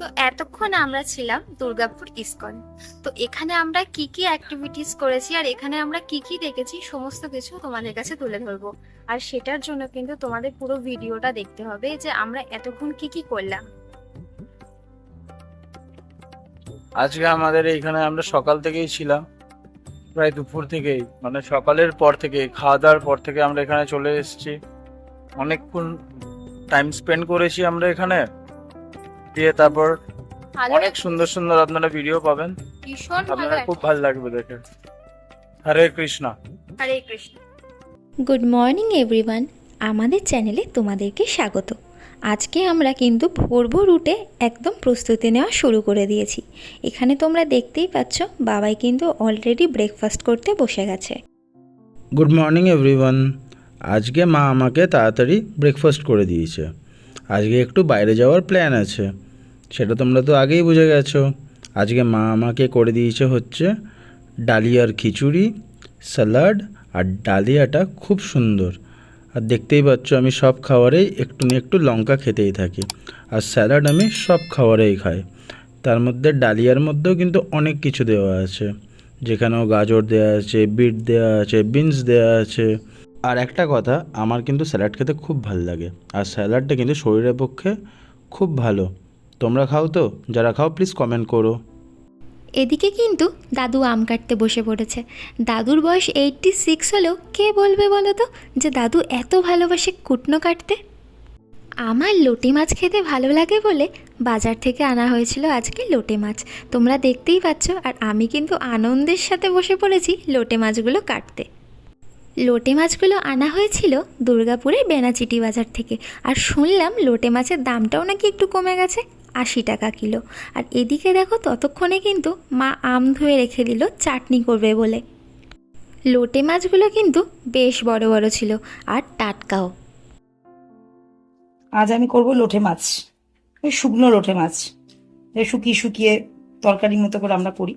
তো এতক্ষণ আমরা ছিলাম দুর্গাপুর ইসকন। তো এখানে আমরা কি কি অ্যাক্টিভিটিস করেছি আর এখানে আমরা কি কি দেখেছি সমস্ত কিছু তোমাদের কাছে তুলে ধরবো। আর সেটার জন্য কিন্তু তোমাদের পুরো ভিডিওটা দেখতে হবে যে আমরা এতক্ষণ কি কি করলাম। আজকে আমাদের এইখানে আমরা সকাল থেকেই ছিলাম, প্রায় দুপুর থেকেই মানে সকালের পর থেকে খাওয়া দাওয়ার পর থেকে আমরা এখানে চলে এসেছি। অনেকক্ষণ টাইম স্পেন্ড করেছি আমরা এখানে। দিয়ে তারপর অনেক সুন্দর সুন্দর আপনারা ভিডিও পাবেন। ভীষণ ভালো আপনারা খুব ভালো লাগবে দেখে। Hare Krishna. Hare Krishna. Good morning everyone আমাদের চ্যানেলে তোমাদেরকে স্বাগত। আজকে আমরা কিন্তু ভোর ভোর উঠে একদম প্রস্তুতি নেওয়া শুরু করে দিয়েছি। এখানে তোমরা দেখতেই পাচ্ছ বাবাই কিন্তু অলরেডি ব্রেকফাস্ট করতে বসে গেছে। গুড মর্নিং এভরিওয়ান আজকে মা আমাকে তাড়াতাড়ি ব্রেকফাস্ট করে দিয়েছে। আজকে একটু বাইরে যাওয়ার প্ল্যান আছে। সেটা তোমরা তো আগেই বুঝে গেছো। আজকে মা আমাকে করে দিয়েছে হচ্ছে ডালিয়ার খিচুড়ি স্যালাড আর ডালিয়াটা খুব সুন্দর। আর দেখতেই পাচ্ছ আমি সব খাবারেই একটু না একটু লঙ্কা খেতেই থাকি। আর স্যালাড আমি সব খাবারেই খাই। তার মধ্যে ডালিয়ার মধ্যেও কিন্তু অনেক কিছু দেওয়া আছে। যেখানেও গাজর দেওয়া আছে, বিট দেওয়া আছে, বিনস দেওয়া আছে। আর একটা কথা, আমার কিন্তু স্যালাড খেতে খুব ভালো লাগে। আর স্যালাডটা কিন্তু শরীরের পক্ষে খুব ভালো। তোমরা খাও তো, যারা খাও প্লিজ কমেন্ট করো। এদিকে কিন্তু দাদু আম কাটতে বসে পড়েছে। দাদুর বয়স এইটটি সিক্স হলেও কে বলবে বলো তো যে দাদু এত ভালোবাসে কুটনো কাটতে? আমার লোটে মাছ খেতে ভালো লাগে বলে বাজার থেকে আনা হয়েছিল আজকে লোটে মাছ। তোমরা দেখতেই পাচ্ছ আর আমি কিন্তু আনন্দের সাথে বসে পড়েছি লোটে মাছগুলো কাটতে। লোটে মাছগুলো আনা হয়েছিল দুর্গাপুরের বেনাচিটি বাজার থেকে। আর শুনলাম লোটে মাছের দামটাও নাকি একটু কমে গেছে। আশি টাকা কিলো। আর এদিকে দেখো ততক্ষণে কিন্তু মা আম ধুয়ে রেখে দিল চাটনি করবে বলে। লোটে মাছগুলো কিন্তু বেশ বড় বড় ছিল। আর টাটকাও। আজ আমি করব লোটে মাছ। ওই শুকনো লোটে মাছ। শুকিয়ে শুকিয়ে তরকারির মতো করে আমরা করি।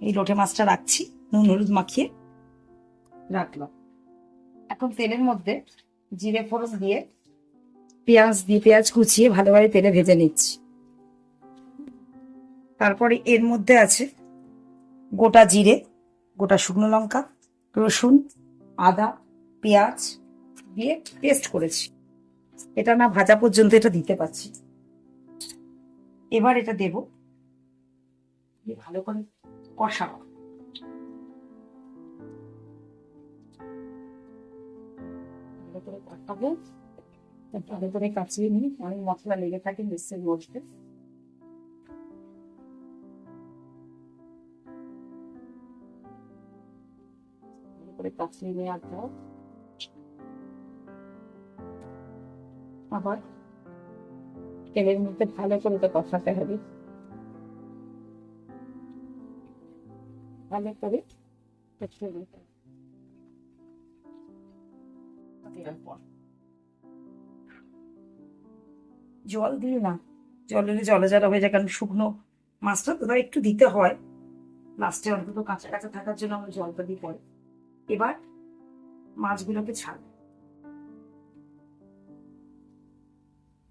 এই লোটে মাছটা রাখছি, নুন হলুদ মাখিয়ে রাখলাম। এখন তেলের মধ্যে জিরে ফোড়ন দিয়ে পেঁয়াজ দিয়ে পেঁয়াজ কুচিয়ে ভালোভাবে তেলে ভেজে নিচ্ছি। তারপরে এর মধ্যে আছে গোটা জিরে, গোটা শুকনো লঙ্কা, রসুন, আদা, পেঁয়াজ দিয়ে পেস্ট করেছি। এটা না ভাজা পর্যন্ত এটা দিতে পারছি। এবার এটা দেব। ভালো করে কষাবো। ভালো করে কষাবো। ভালো করে কাচিয়ে নিই অনেক মশলা লেগে থাকে নিশ্চয়ই বসতে করে কাচিয়ে নেওয়ার পর আবার তেলের মধ্যে ভালো করে এটা কষাতে হবে। ভালো করে কষিয়ে নিতে জল দিই না। জল দিলে জলে জলে হয়ে যায় কারণ শুকনো মাছটা তো একটু দিতে হয়। লাস্টে অন্তত কাঁচা কাঁচা থাকার জন্য আমরা জলটা দিই পরে। এবার মাছগুলোকে ছাড়বো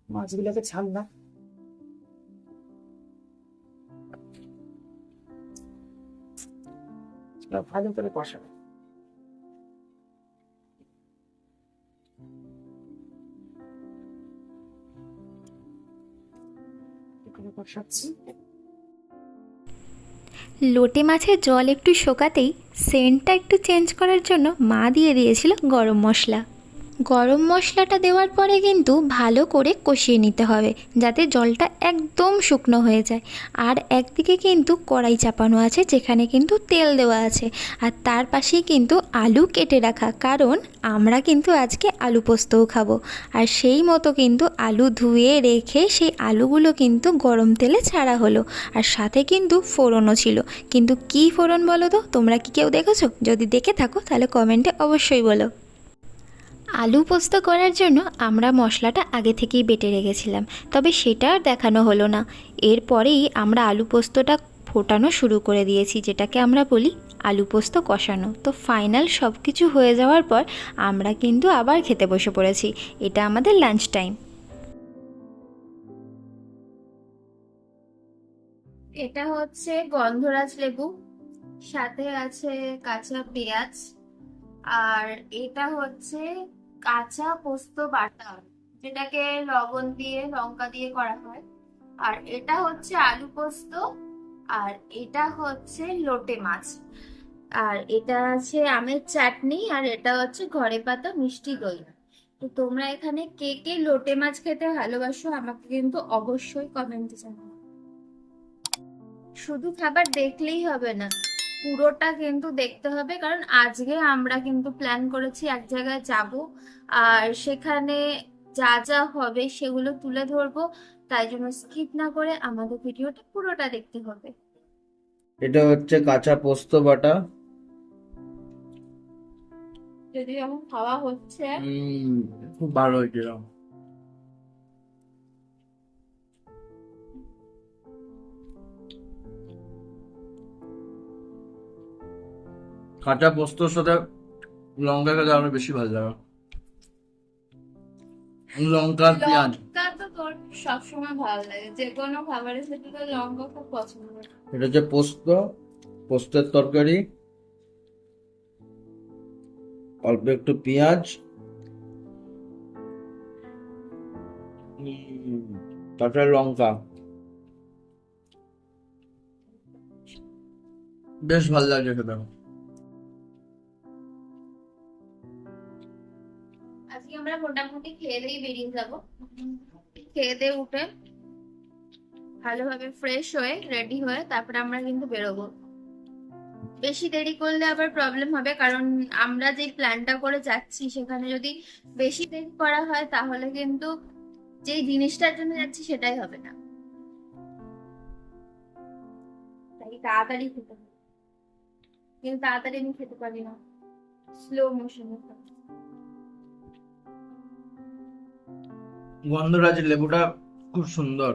মাছগুলোকে ছাড়লাম না। ভালো করে কষাবে কষাচ্ছি। লোটে মাছের জল একটু শোকাতেই সেন্টটা একটু চেঞ্জ করার জন্য মা দিয়ে দিয়েছিল গরম মশলা। গরম মশলাটা দেওয়ার পরে কিন্তু ভালো করে কষিয়ে নিতে হবে, যাতে জলটা একদম শুকনো হয়ে যায়। আর একদিকে কিন্তু কড়াই চাপানো আছে, যেখানে কিন্তু তেল দেওয়া আছে। আর তার পাশেই কিন্তু আলু কেটে রাখা, কারণ আমরা কিন্তু আজকে আলু পোস্তও খাব। আর সেই মতো কিন্তু আলু ধুয়ে রেখে সেই আলুগুলো কিন্তু গরম তেলে ছাড়া হলো। আর সাথে কিন্তু ফোড়নও ছিল। কিন্তু কি ফোড়ন বলো তো? তোমরা কি কেউ দেখেছ? যদি দেখে থাকো, তাহলে কমেন্টে অবশ্যই বলো। আলু পোস্ত করার জন্য আমরা মশলাটা আগে থেকেই বেটে রেখেছিলাম, তবে সেটা আর দেখানো হলো না। এরপরেই আমরা আলু পোস্তটা ফোটানো শুরু করে দিয়েছি, যেটাকে আমরা বলি আলু পোস্ত কষানো। তো ফাইনাল সব কিছু হয়ে যাওয়ার পর আমরা কিন্তু আবার খেতে বসে পড়েছি। এটা আমাদের লাঞ্চ টাইম। এটা হচ্ছে গন্ধরাজ লেবু, সাথে আছে কাঁচা পেঁয়াজ, আর এটা হচ্ছে কাঁচা পোস্ত বাটা, যেটাকে লবণ দিয়ে, লঙ্কা দিয়ে করা হয়। আর এটা হচ্ছে আলু পোস্ত, আর এটা হচ্ছে লোটে মাছ। আর এটা আছে আমের চাটনি, আর এটা হচ্ছে ঘরে পাতা মিষ্টি দই। তো তোমরা এখানে কে কে লোটে মাছ খেতে ভালোবাসো, আমাকে কিন্তু অবশ্যই কমেন্টে জানাও। শুধু খাবার দেখলেই হবে না। পুরোটা কিন্তু দেখতে হবে। কারণ আজকে আমরা কিন্তু প্ল্যান করেছি এক জায়গায় যাব আর সেখানে যা যা হবে সেগুলো তুলে ধরবো। তাই জন্য স্কিপ না করে আমাদের ভিডিওটা পুরোটা দেখতে হবে। এটা হচ্ছে কাঁচা পোস্ত বাটা। যদি আমার খাওয়া হচ্ছে। খুব ভালো হয়েছিল কাঁচা পোস্তর সাথে লঙ্কা খেতে আরও বেশি ভালো লাগে লঙ্কা পেঁয়াজ। লঙ্কা তো তোর সবসময় ভালো লাগে যে কোনো খাবারের সাথে তো লঙ্কা খুব পছন্দ। এটা হচ্ছে পোস্ত পোস্তের তরকারি অল্প একটু পেঁয়াজ। তারপরে লঙ্কা। বেশ ভালো লাগছে খেতে। আমরা মোটামুটি খেয়ে দিয়ে বেরিয়ে যাব। খেয়ে দিয়ে উঠে ভালোভাবে ফ্রেশ হয়ে রেডি হয়ে তারপরে আমরা কিন্তু বেরোবো। বেশি দেরি করলে আবার প্রবলেম হবে, কারণ আমরা যে প্ল্যানটা করে যাচ্ছি, সেখানে যদি বেশি দেরি করা হয়, তাহলে কিন্তু যেই জিনিসটার জন্য যাচ্ছি, সেটাই হবে না। তাই তাড়াতাড়ি খেতে হবে। কিন্তু তাড়াতাড়ি আমি খেতে পারি না। স্লো মোশনে গন্ধরাজ লেবুটা খুব সুন্দর।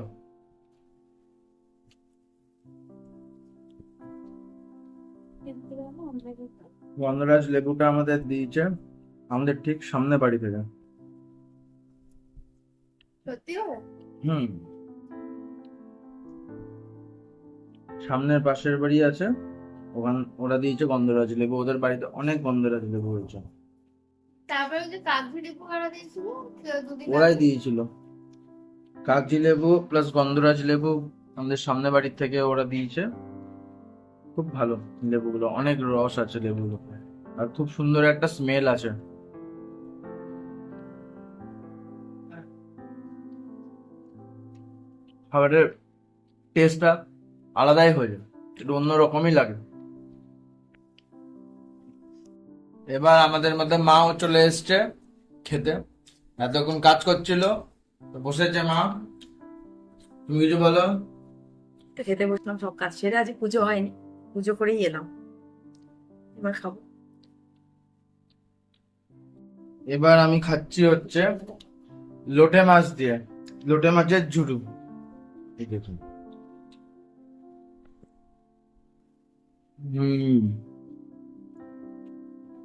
গন্ধরাজ লেবুটা আমাদের দিয়েছে আমাদের ঠিক সামনে বাড়ি থেকে। হুম। সামনের পাশের বাড়ি আছে ওখান ওরা দিয়েছে গন্ধরাজ লেবু ওদের বাড়িতে অনেক গন্ধরাজ লেবু হয়েছে। ওরাই দিয়েছিল। কাগজি লেবু প্লাস গন্ধরাজ লেবু আমাদের সামনে বাড়ির থেকে ওরা দিয়েছে। খুব ভালো লেবুগুলো, অনেক রস আছে লেবুগুলো আর খুব সুন্দর একটা স্মেল আছে। খাবারের টেস্টটা আলাদাই হয়ে যায়, একটু অন্যরকমই লাগে। এবার আমাদের মধ্যে মাও চলে এসছে খেতে। এতক্ষণ কাজ করছিল বসেছে মা। তুমি কিছু বলো? খেতে বসলাম সব কাজ সেরে আজ পুজো হয়নি পুজো করেই এলাম। এবার খাব। এবার আমি খাচ্ছি হচ্ছে লোটে মাছ দিয়ে লোটে মাছের ঝুড়ু। এই দেখুন। হুম।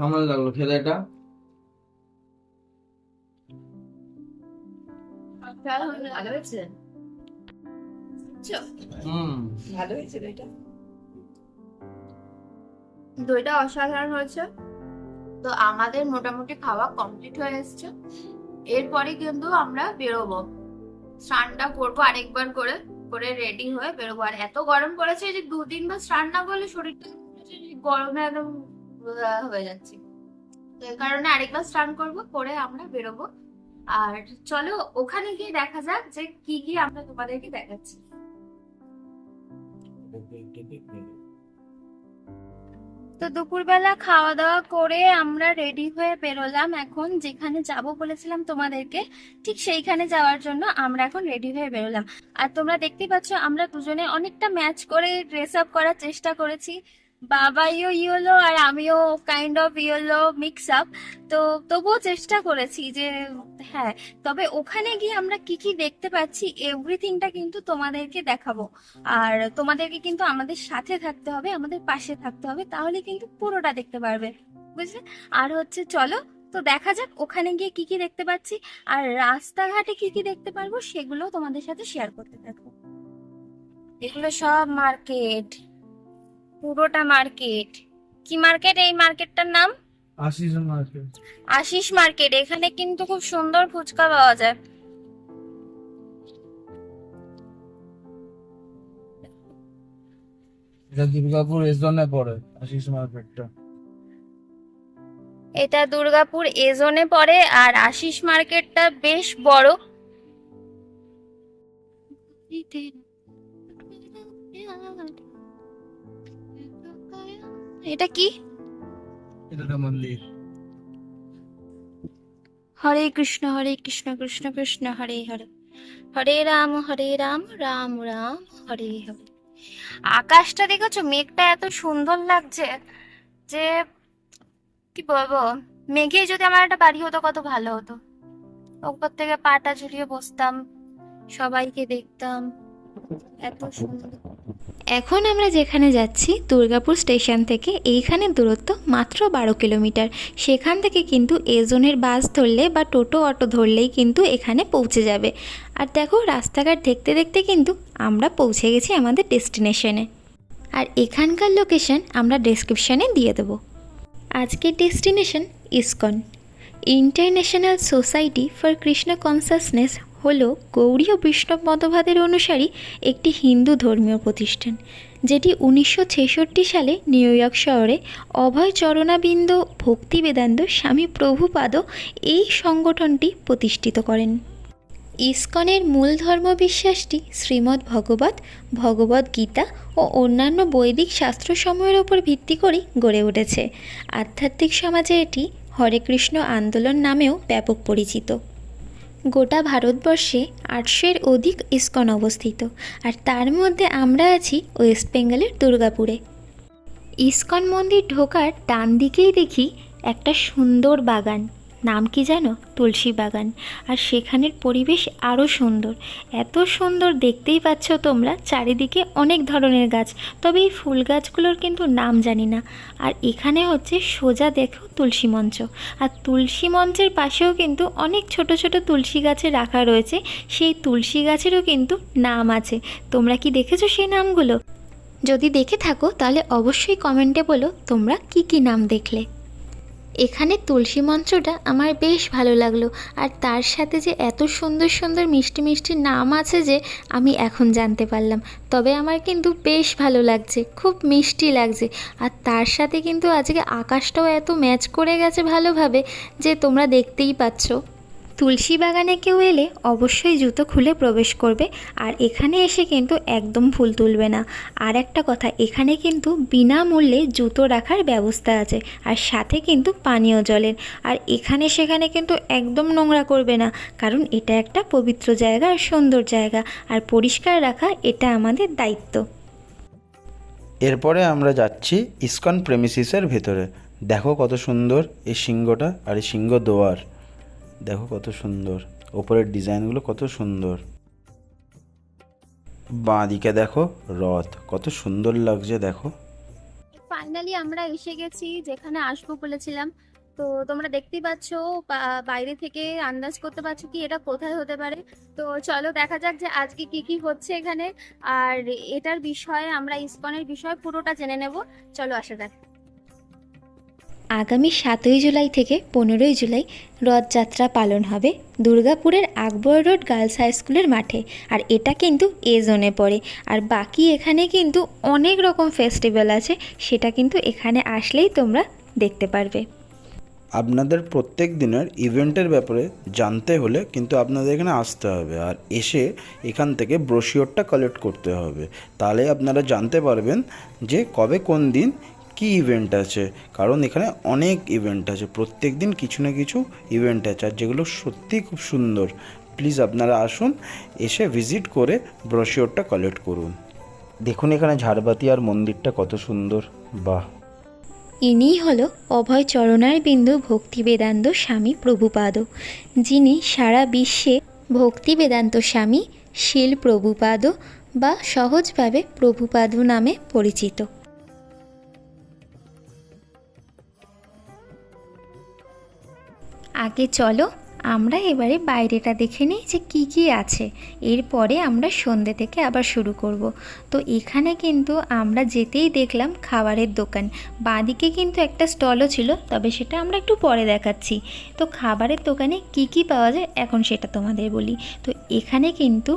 কেমন লাগল খেলে এটা। ভালো ভালো এটা দইটা? অসাধারণ হয়েছে। তো আমাদের মোটামুটি খাওয়া কমপ্লিট হয়ে এসছে। এরপরে কিন্তু আমরা বেরোবো। স্নানটা করব আরেকবার করে করে রেডি হয়ে বেরোবো। আর এত গরম পড়েছে যে দুদিন বা স্নান না করলে শরীরটা গরমে একদম হয়ে কারণে আরেকবার স্নান করব, করে আমরা বেরোবো। আর চলো, ওখানে গিয়ে দেখা যাক যে কি কি আমরা তোমাদেরকে দেখাচ্ছি। তো দুপুরবেলা খাওয়া দাওয়া করে আমরা রেডি হয়ে বেরোলাম এখন। যেখানে যাব বলেছিলাম তোমাদেরকে, ঠিক সেইখানে যাওয়ার জন্য আমরা এখন রেডি হয়ে বেরোলাম। আর তোমরা দেখতেই পাচ্ছ, আমরা দুজনে অনেকটা ম্যাচ করে ড্রেস আপ করার চেষ্টা করেছি। বাবাইও ইয়েলো আর আমিও kind of yellow mix up তো তবুও চেষ্টা করেছি যে হ্যাঁ তবে ওখানে গিয়ে আমরা কি কি দেখতে পাচ্ছি এভরিথিংটা কিন্তু তোমাদেরকে দেখাবো। আর তোমাদেরকে কিন্তু আমাদের সাথে থাকতে হবে, আমাদের পাশে থাকতে হবে, তাহলে কিন্তু পুরোটা দেখতে পারবে, বুঝলে? আর হচ্ছে চলো, তো দেখা যাক ওখানে গিয়ে কি কি দেখতে পাচ্ছি, আর রাস্তাঘাটে কি কি দেখতে পারব সেগুলো তোমাদের সাথে শেয়ার করতে থাকব। এগুলো সব মার্কেট পুরোটা মার্কেট কি মার্কেট এই মার্কেটটার নাম আশিস মার্কেট আশিস মার্কেট এখানে কিন্তু খুব সুন্দর ফুচকা পাওয়া যায় এটা দুর্গাপুর এস জোনে পড়ে আশিস মার্কেটটা এটা দুর্গাপুর এ জোনে পড়ে আর আশিস মার্কেটটা বেশ বড় এটা কি? এটা মন্দির। হরে কৃষ্ণ হরে কৃষ্ণ কৃষ্ণ কৃষ্ণ হরে হরে। হরে রাম হরে রাম রাম রাম হরে হরে। আকাশটা দেখেছ? মেঘটা এত সুন্দর লাগছে যে কি বলব? মেঘে যদি আমার একটা বাড়ি হতো কত ভালো হতো। ওপর থেকে পাটা ঝুলিয়ে বসতাম সবাইকে দেখতাম। এত সুন্দর। এখন আমরা যেখানে যাচ্ছি, দুর্গাপুর স্টেশন থেকে, এইখানে দূরত্ব মাত্র বারো কিলোমিটার। সেখান থেকে কিন্তু এ জোনের বাস ধরলে বা টোটো, অটো ধরলেই কিন্তু এখানে পৌঁছে যাবে। আর দেখো, রাস্তাঘাট দেখতে দেখতে কিন্তু আমরা পৌঁছে গেছি আমাদের ডেস্টিনেশনে। আর এখানকার লোকেশন আমরা ডেসক্রিপশানে দিয়ে দেবো। আজকের destination ISKCON. International society for Krishna consciousness হলো গৌড়ীয় বৈষ্ণব মতবাদের অনুসারী একটি হিন্দু ধর্মীয় প্রতিষ্ঠান, যেটি উনিশশো ছেষট্টি সালে নিউ ইয়র্ক শহরে অভয় চরণাবিন্দ ভক্তি বেদান্ত স্বামী প্রভুপাদ এই সংগঠনটি প্রতিষ্ঠিত করেন। ইসকনের মূল ধর্ম বিশ্বাসটি শ্রীমদ্ ভগবত ভগবদ গীতা ও অন্যান্য বৈদিক শাস্ত্রসমূহের ওপর ভিত্তি করেই গড়ে উঠেছে। আধ্যাত্মিক সমাজে এটি হরে কৃষ্ণ আন্দোলন নামেও ব্যাপক পরিচিত। গোটা ভারতবর্ষে আটশোর অধিক ইস্কন অবস্থিত, আর তার মধ্যে আমরা আছি ওয়েস্ট বেঙ্গলের দুর্গাপুরে। ইস্কন মন্দির ঢোকার ডান দিকেই দেখি একটা সুন্দর বাগান। নাম কি জানো? তুলসী বাগান। আর সেখানের পরিবেশ আরও সুন্দর। এত সুন্দর দেখতেই পাচ্ছ তোমরা, চারিদিকে অনেক ধরনের গাছ। তবে এই ফুল গাছগুলোর কিন্তু নাম জানি না। আর এখানে হচ্ছে সোজা দেখো তুলসী মঞ্চ। আর তুলসী মঞ্চের পাশেও কিন্তু অনেক ছোট ছোট তুলসী গাছে রাখা রয়েছে। সেই তুলসী গাছেরও কিন্তু নাম আছে। তোমরা কি দেখেছ সেই নামগুলো? যদি দেখে থাকো, তাহলে অবশ্যই কমেন্টে বলো তোমরা কি কি নাম দেখলে। এখানে তুলসী মঞ্চটা আমার বেশ ভালো লাগল। আর তার সাথে যে এত সুন্দর সুন্দর মিষ্টি মিষ্টি নাম আছে যে আমি এখন জানতে পারলাম। তবে আমার কিন্তু বেশ ভালো লাগছে, খুব মিষ্টি লাগছে। আর তার সাথে কিন্তু আজকে আকাশটাও এত ম্যাচ করে গেছে ভালোভাবে যে তোমরা দেখতেই পাচ্ছ। তুলসী বাগানে কেউ এলে অবশ্যই জুতো খুলে প্রবেশ করবে, আর এখানে এসে কিন্তু একদম ফুল তুলবে না। আর একটা কথা, এখানে কিন্তু বিনামূল্যে জুতো রাখার ব্যবস্থা আছে, আর সাথে কিন্তু পানীয় জলের। আর এখানে সেখানে কিন্তু একদম নোংরা করবে না, কারণ এটা একটা পবিত্র জায়গা আর সুন্দর জায়গা, আর পরিষ্কার রাখা এটা আমাদের দায়িত্ব। এরপরে আমরা যাচ্ছি ইসকন প্রেমিসিসের ভেতরে। দেখো কত সুন্দর এই সিংহটা আর এই সিংহ দোয়ার। দেখো কত সুন্দর। ওপরের ডিজাইনগুলো কত সুন্দর। বাঁ দিকে দেখো রথ, কত সুন্দর লাগছে দেখো। ফাইনালি আমরা এসে গেছি যেখানে আসব বলেছিলাম। তো তোমরা দেখতেই পাচ্ছ বাইরে থেকে আন্দাজ করতে পারছ কি এটা কোথায় হতে পারে। তো চলো দেখা যাক যে আজকে কি কি হচ্ছে এখানে। আর এটার বিষয়ে, আমরা ইসকনের বিষয়ে পুরোটা জেনে নেব। চলো আসা যাক। আগামী সাতই জুলাই থেকে পনেরোই জুলাই রথযাত্রা পালন হবে দুর্গাপুরের আকবর রোড গার্লস হাই স্কুলের মাঠে। আর এটা কিন্তু এ জোনে পড়ে। আর বাকি এখানে কিন্তু অনেক রকম ফেস্টিভ্যাল আছে, সেটা কিন্তু এখানে আসলেই তোমরা দেখতে পারবে। আপনাদের প্রত্যেক দিনের ইভেন্টের ব্যাপারে জানতে হলে কিন্তু আপনাদের এখানে আসতে হবে। আর এসে এখান থেকে ব্রোশিওরটা কালেক্ট করতে হবে। তাহলে আপনারা জানতে পারবেন যে কবে কোন দিন কি ইভেন্ট আছে? কারণ এখানে অনেক ইভেন্ট আছে। প্রত্যেক দিন কিছু না কিছু ইভেন্ট আছে আর যেগুলো সত্যিই খুব সুন্দর। প্লিজ আপনারা আসুন, এসে ভিজিট করে ব্রশিওরটা কালেক্ট করুন। দেখুন এখানে ঝাড়বাতি আর মন্দিরটা কত সুন্দর। বাহ! ইনিই হল অভয় চরণার বিন্দু ভক্তি বেদান্ত স্বামী প্রভুপাদ, যিনি সারা বিশ্বে ভক্তি বেদান্ত স্বামী শিল প্রভুপাদ বা সহজভাবে প্রভুপাদ নামে পরিচিত। আগে চলো, আমরা এবারে বাইরেটা দেখে নিই যে কি কি আছে। এরপরে আমরা সন্ধ্যে থেকে আবার শুরু করব। তো এখানে কিন্তু আমরা যেতেই দেখলাম খাবারের দোকান। বাঁদিকে কিন্তু একটা স্টলও ছিল, তবে সেটা আমরা একটু পরে দেখাচ্ছি। তো খাবারের দোকানে কি কি পাওয়া যায়, এখন সেটা তোমাদের বলি। তো এখানে কিন্তু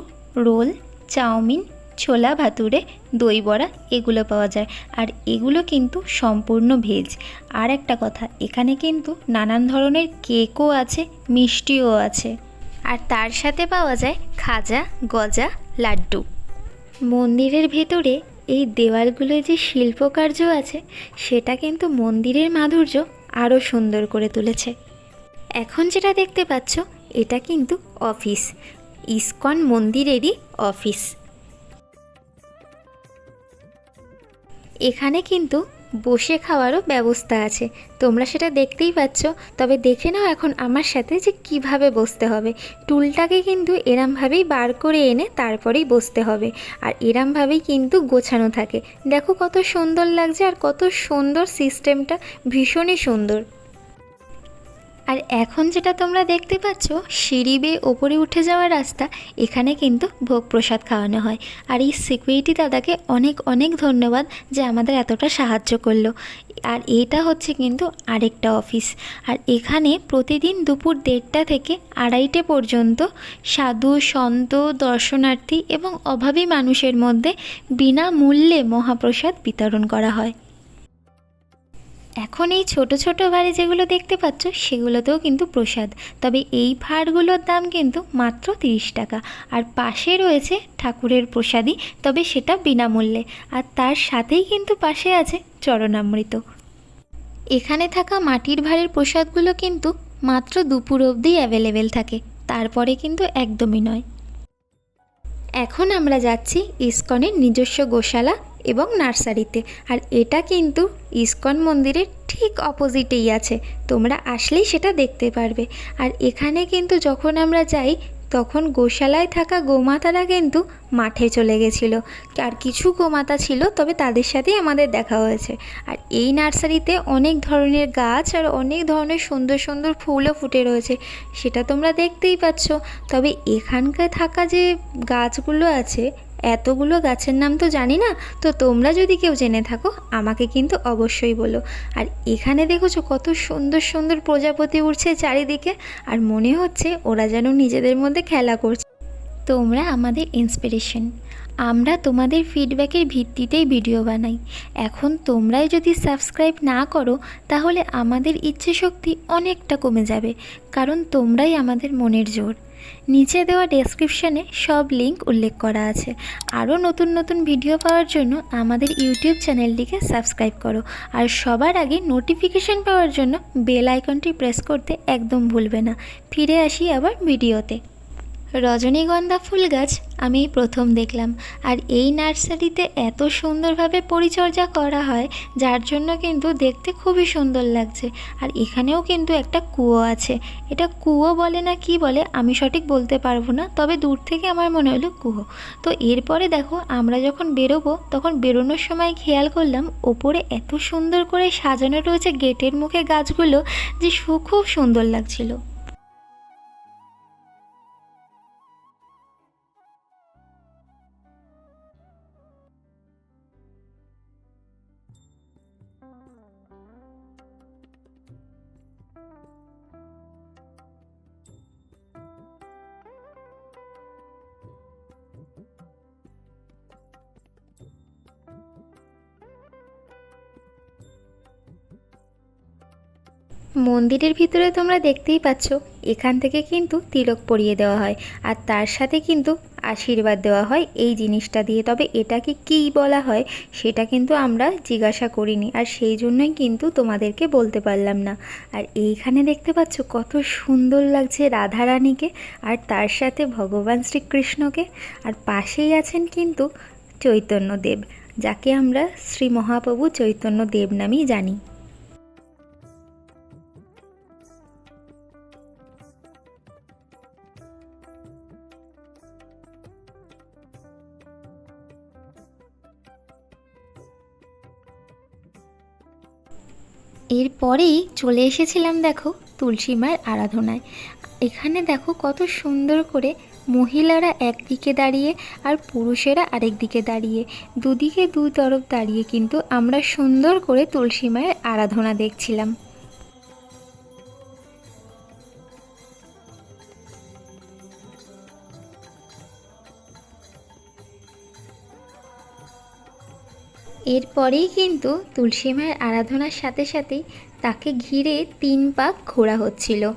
রোল, চাউমিন ছোলা ভাতুরে দই বড়া এগুলো পাওয়া যায়। আর এগুলো কিন্তু সম্পূর্ণ ভেজ। আর একটা কথা, এখানে কিন্তু নানান ধরনের কেকও আছে, মিষ্টিও আছে। আর তার সাথে পাওয়া যায় খাজা, গজা, লাড্ডু। মন্দিরের ভেতরে এই দেওয়ালগুলোয় যে শিল্পকার্য আছে, সেটা কিন্তু মন্দিরের মাধুর্য আরও সুন্দর করে তুলেছে। এখন যেটা দেখতে পাচ্ছ, এটা কিন্তু অফিস। ISKCON মন্দিরেরই office. এখানে কিন্তু বসে খাওয়ারও ব্যবস্থা আছে। তোমরা সেটা দেখতেই পাচ্ছ। তবে দেখে নাও এখন আমার সাথে যে কীভাবে বসতে হবে। টুলটাকে কিন্তু এরমভাবেই বার করে এনে তারপরেই বসতে হবে। আর এরমভাবেই কিন্তু গোছানো থাকে। দেখো কত সুন্দর লাগছে আর কত সুন্দর সিস্টেমটা। ভীষণই সুন্দর। আর এখন যেটা তোমরা দেখতে পাচ্ছ, সিঁড়ি বেয়ে ওপরে উঠে যাওয়ার রাস্তা, এখানে কিন্তু ভোগ প্রসাদ খাওয়ানো হয়। আর এই সিকিউরিটি দাদাকে অনেক অনেক ধন্যবাদ যে আমাদের এতটা সাহায্য করল। আর এটা হচ্ছে কিন্তু আরেকটা অফিস আর এখানে প্রতিদিন দুপুর দেড়টা থেকে আড়াইটে পর্যন্ত সাধু, সন্ত, দর্শনার্থী এবং অভাবী মানুষের মধ্যে বিনামূল্যে মহাপ্রসাদ বিতরণ করা হয়। এখন এই ছোট ছোট বাড়ি যেগুলো দেখতে পাচ্ছ, সেগুলোতেও কিন্তু প্রসাদ। তবে এই ভাঁড়গুলোর দাম কিন্তু মাত্র তিরিশ টাকা। আর পাশে রয়েছে ঠাকুরের প্রসাদই, তবে সেটা বিনামূল্যে। আর তার সাথেই কিন্তু পাশে আছে চরণামৃত। এখানে থাকা মাটির ভাঁড়ের প্রসাদগুলো কিন্তু মাত্র দুপুর অবধি অ্যাভেলেবেল থাকে। তারপরে কিন্তু একদমই নয়। এখন আমরা যাচ্ছি ইস্কনের নিজস্ব গোশালা এবং নার্সারিতে। আর এটা কিন্তু ইস্কন মন্দিরের ঠিক অপোজিটেই আছে। তোমরা আসলেই সেটা দেখতে পারবে। আর এখানে কিন্তু যখন আমরা যাই তখন গোশালায় থাকা গোমাতারা কিন্তু মাঠে চলে গেছিল। আর কিছু গোমাতা ছিল, তবে তাদের সাথেই আমাদের দেখা হয়েছে। আর এই নার্সারিতে অনেক ধরনের গাছ আর অনেক ধরনের সুন্দর সুন্দর ফুলও ফুটে রয়েছে। সেটা তোমরা দেখতেই পাচ্ছ। তবে এখানকার থাকা যে গাছগুলো আছে এতগুলো গাছের নাম তো জানি না, তো তোমরা যদি কেউ জেনে থাকো, আমাকে কিন্তু অবশ্যই বলো। আর এখানে দেখেছ কত সুন্দর সুন্দর প্রজাপতি উঠছে চারিদিকে, আর মনে হচ্ছে ওরা যেন নিজেদের মধ্যে খেলা করছে। তোমরা আমাদের ইন্সপিরেশন আমরা তোমাদের ফিডব্যাকের ভিত্তিতেই ভিডিও বানাই। এখন তোমরাই যদি সাবস্ক্রাইব না করো, তাহলে আমাদের ইচ্ছে শক্তি অনেকটা কমে যাবে, কারণ তোমরাই আমাদের মনের জোর। নিচে দেওয়া ডেসক্রিপশানে সব লিংক উল্লেখ করা আছে। আরও নতুন নতুন ভিডিও পাওয়ার জন্য আমাদের ইউটিউব চ্যানেলটিকে সাবস্ক্রাইব করো। আর সবার আগে নোটিফিকেশান পাওয়ার জন্য বেল আইকনটি প্রেস করতে একদম ভুলবে না। ফিরে আসি আবার ভিডিওতে রজনীগন্ধা ফুল গাছ আমি প্রথম দেখলাম। আর এই নার্সারিতে এত সুন্দরভাবে পরিচর্যা করা হয়, যার জন্য কিন্তু দেখতে খুবই সুন্দর লাগছে। আর এখানেও কিন্তু একটা কুয়ো আছে। এটা কুয়ো বলে না কি বলে, আমি সঠিক বলতে পারব না, তবে দূর থেকে আমার মনে হলো কুয়ো। তো এরপরে দেখো, আমরা যখন বেরোবো, তখন বেরোনোর সময় খেয়াল করলাম, ওপরে এত সুন্দর করে সাজানো রয়েছে গেটের মুখে গাছগুলো, যে খুব সুন্দর লাগছিল। মন্দিরের ভিতরে তোমরা দেখতেই পাচ্ছ, এখান থেকে কিন্তু তিলক পরিয়ে দেওয়া হয়। আর তার সাথে কিন্তু আশীর্বাদ দেওয়া হয় এই জিনিসটা দিয়ে। তবে এটাকে কী বলা হয়, সেটা কিন্তু আমরা জিজ্ঞাসা করিনি। আর সেই জন্যই কিন্তু তোমাদেরকে বলতে পারলাম না। আর এইখানে দেখতে পাচ্ছ, কত সুন্দর লাগছে রাধারানীকে আর তার সাথে ভগবান শ্রীকৃষ্ণকে। আর পাশেই আছেন কিন্তু চৈতন্যদেব, যাকে আমরা শ্রী মহাপ্রভু চৈতন্যদেব নামেই জানি। এরপরেই চলে এসেছিলাম দেখো তুলসী মায়ের আরাধনায়। এখানে দেখো কত সুন্দর করে মহিলারা একদিকে দাঁড়িয়ে আর পুরুষেরা আরেক দিকে দাঁড়িয়ে। দুদিকে দুই তরফ দাঁড়িয়ে কিন্তু আমরা সুন্দর করে তুলসী মায়ের আরাধনা দেখছিলাম। এরপরেই কিন্তু তুলসী মায়ের আরাধনার সাথে সাথেই তাকে ঘিরে তিন পাক ঘোরা হচ্ছিল।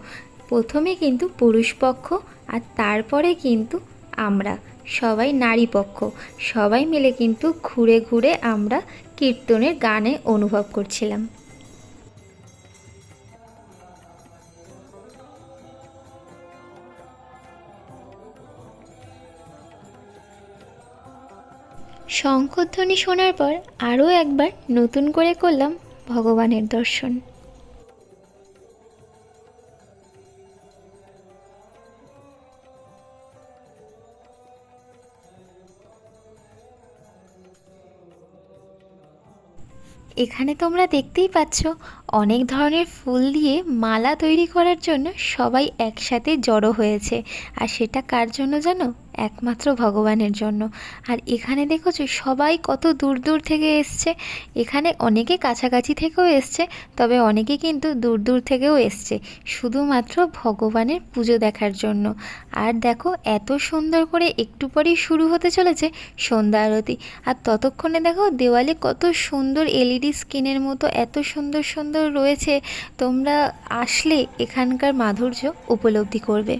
প্রথমে কিন্তু পুরুষ পক্ষ আর তারপরে কিন্তু আমরা, সবাই নারী পক্ষ। সবাই মিলে কিন্তু ঘুরে ঘুরে আমরা কীর্তনের গানে অনুভব করছিলাম। শঙ্খধ্বনি শোনার পর আরও একবার নতুন করে করলাম ভগবানের দর্শন। এখানে তোমরা দেখতেই পাচ্ছ, অনেক ধরনের ফুল দিয়ে মালা তৈরি করার জন্য সবাই একসাথে জড়ো হয়েছে। আর সেটা কার জন্য জানো? একমাত্র ভগবানের জন্য। আর এখানে দেখেছ সবাই কত দূর দূর থেকে এসছে। এখানে অনেকে কাছাকাছি থেকেও এসছে, তবে অনেকে কিন্তু দূর দূর থেকেও এসছে, শুধুমাত্র ভগবানের পুজো দেখার জন্য। আর দেখো এত সুন্দর করে একটু পরেই শুরু হতে চলেছে সন্ধ্যা আরতি। আর ততক্ষণে দেখো দেওয়ালে কত সুন্দর এলইডি স্ক্রিনের মতো এত সুন্দর সুন্দর রয়েছে, তোমরা আসলে এখানকার মাধুর্য উপলব্ধি করবে।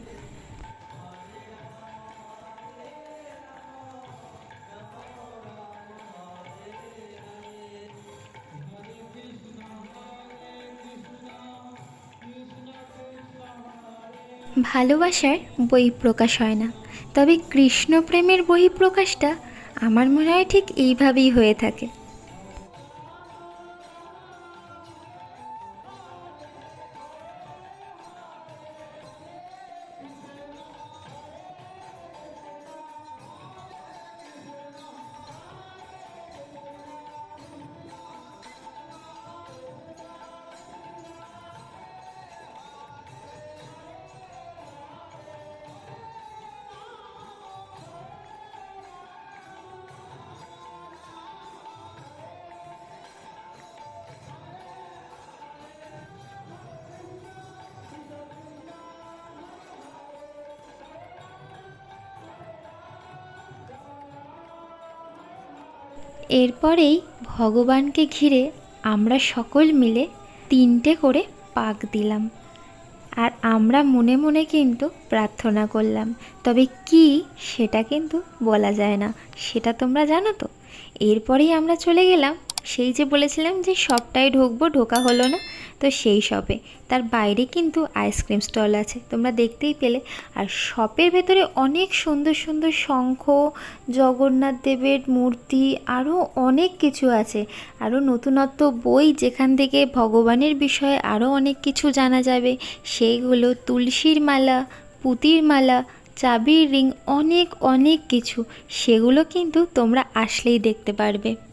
ভালোবাসার বই প্রকাশ হয় না। তবে কৃষ্ণপ্রেমের বই বহিঃপ্রকাশটা আমার মনে হয় ঠিক এইভাবেই হয়ে থাকে। এরপরেই ভগবানকে ঘিরে আমরা সকল মিলে তিনটে করে পাক দিলাম। আর আমরা মনে মনে কিন্তু প্রার্থনা করলাম। তবে কি সেটা কিন্তু বলা যায় না। সেটা তোমরা জানো তো? এরপরেই আমরা চলে গেলাম। সেই যে বলেছিলাম যে সবটাই ঢুকবো, ঢোকা হলো না। তো সেই শপে তার বাইরে কিন্তু আইসক্রিম স্টল আছে, তোমরা দেখতেই পেলে। আর শপের ভেতরে অনেক সুন্দর সুন্দর শঙ্খ, জগন্নাথ দেবের মূর্তি আরও অনেক কিছু আছে। আরও নতুনত্ব বই যেখান থেকে ভগবানের বিষয়ে আরও অনেক কিছু জানা যাবে। সেইগুলো তুলসীর মালা, পুতির মালা, চাবির রিং, অনেক অনেক কিছু। সেগুলো কিন্তু তোমরা আসলেই দেখতে পারবে।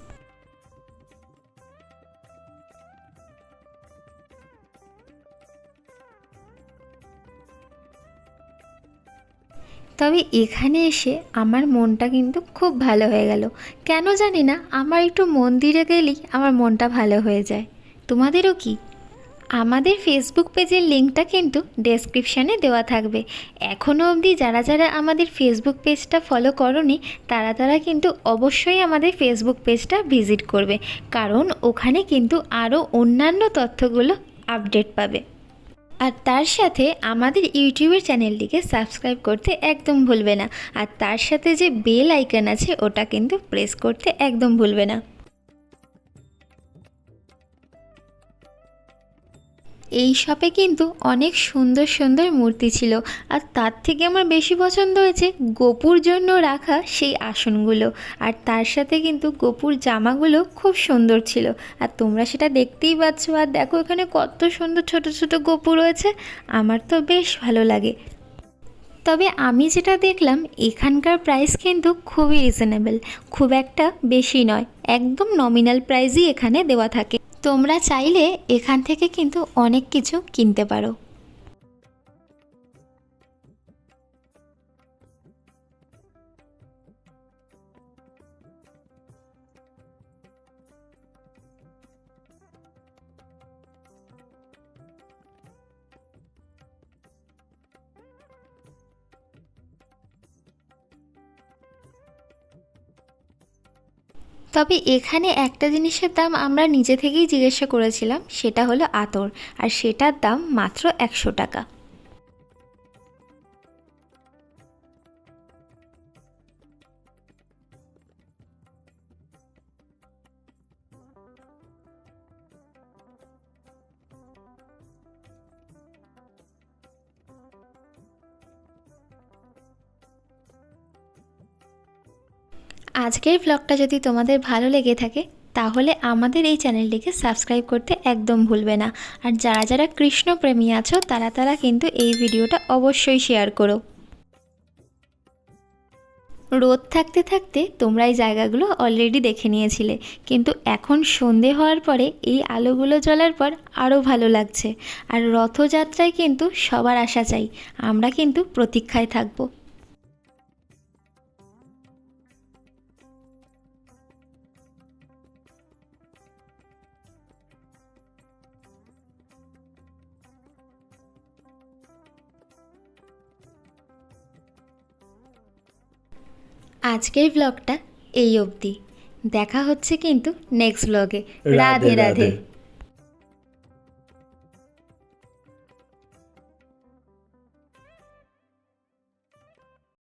তবে এখানে এসে আমার মনটা কিন্তু খুব ভালো হয়ে গেল। কেন জানি না, আমার একটু মন্দিরে গেলেই আমার মনটা ভালো হয়ে যায়। তোমাদেরও কি? আমাদের ফেসবুক পেজের লিঙ্কটা কিন্তু ডেসক্রিপশানে দেওয়া থাকবে। এখনও অবধি যারা যারা আমাদের ফেসবুক পেজটা ফলো করনি, তারা তারা কিন্তু অবশ্যই আমাদের ফেসবুক পেজটা ভিজিট করবে। কারণ ওখানে কিন্তু আরও অন্যান্য তথ্যগুলো আপডেট পাবে। আর তার সাথে আমাদের ইউটিউবের চ্যানেলটিকে সাবস্ক্রাইব করতে একদম ভুলবে না। আর তার সাথে যে বেল আইকন আছে, ওটা কিন্তু প্রেস করতে একদম ভুলবে না। এই শপে কিন্তু অনেক সুন্দর সুন্দর মূর্তি ছিল আর তার থেকে আমার বেশি পছন্দ হয়েছে গোপুর জন্য রাখা সেই আসনগুলো। আর তার সাথে কিন্তু গোপুর জামাগুলো খুব সুন্দর ছিল। আর তোমরা সেটা দেখতেই পাচ্ছ আর দেখো এখানে কত সুন্দর ছোট ছোট গোপু রয়েছে। আমার তো বেশ ভালো লাগে। তবে আমি যেটা দেখলাম, এখানকার প্রাইস কিন্তু খুবই রিজনেবল খুব একটা বেশি নয়। একদম নমিনাল প্রাইসই এখানে দেওয়া থাকে। তোমরা চাইলে এখান থেকে কিন্তু অনেক কিছু কিনতে পারো। তবে এখানে একটা জিনিসের দাম আমরা নিজে থেকেই জিজ্ঞাসা করেছিলাম, সেটা হলো আতর। আর সেটার দাম মাত্র একশো টাকা। আজকের ব্লগটা যদি তোমাদের ভালো লেগে থাকে, তাহলে আমাদের এই চ্যানেলটিকে সাবস্ক্রাইব করতে একদম ভুলবে না। আর যারা যারা কৃষ্ণপ্রেমী আছো, তারা তারা কিন্তু এই ভিডিওটা অবশ্যই শেয়ার করো। রোদ থাকতে থাকতে তোমরা এই জায়গাগুলো অলরেডি দেখে নিয়েছিলে। কিন্তু এখন সন্ধে হওয়ার পরে এই আলোগুলো জ্বলার পর আরও ভালো লাগছে। আর রথযাত্রায় কিন্তু সবার আশা চাই, আমরা কিন্তু প্রতীক্ষায় থাকব। আজকের ব্লগটা এই অবধি। দেখা হচ্ছে কিন্তু নেক্সট ব্লগে রাধে। রাধে।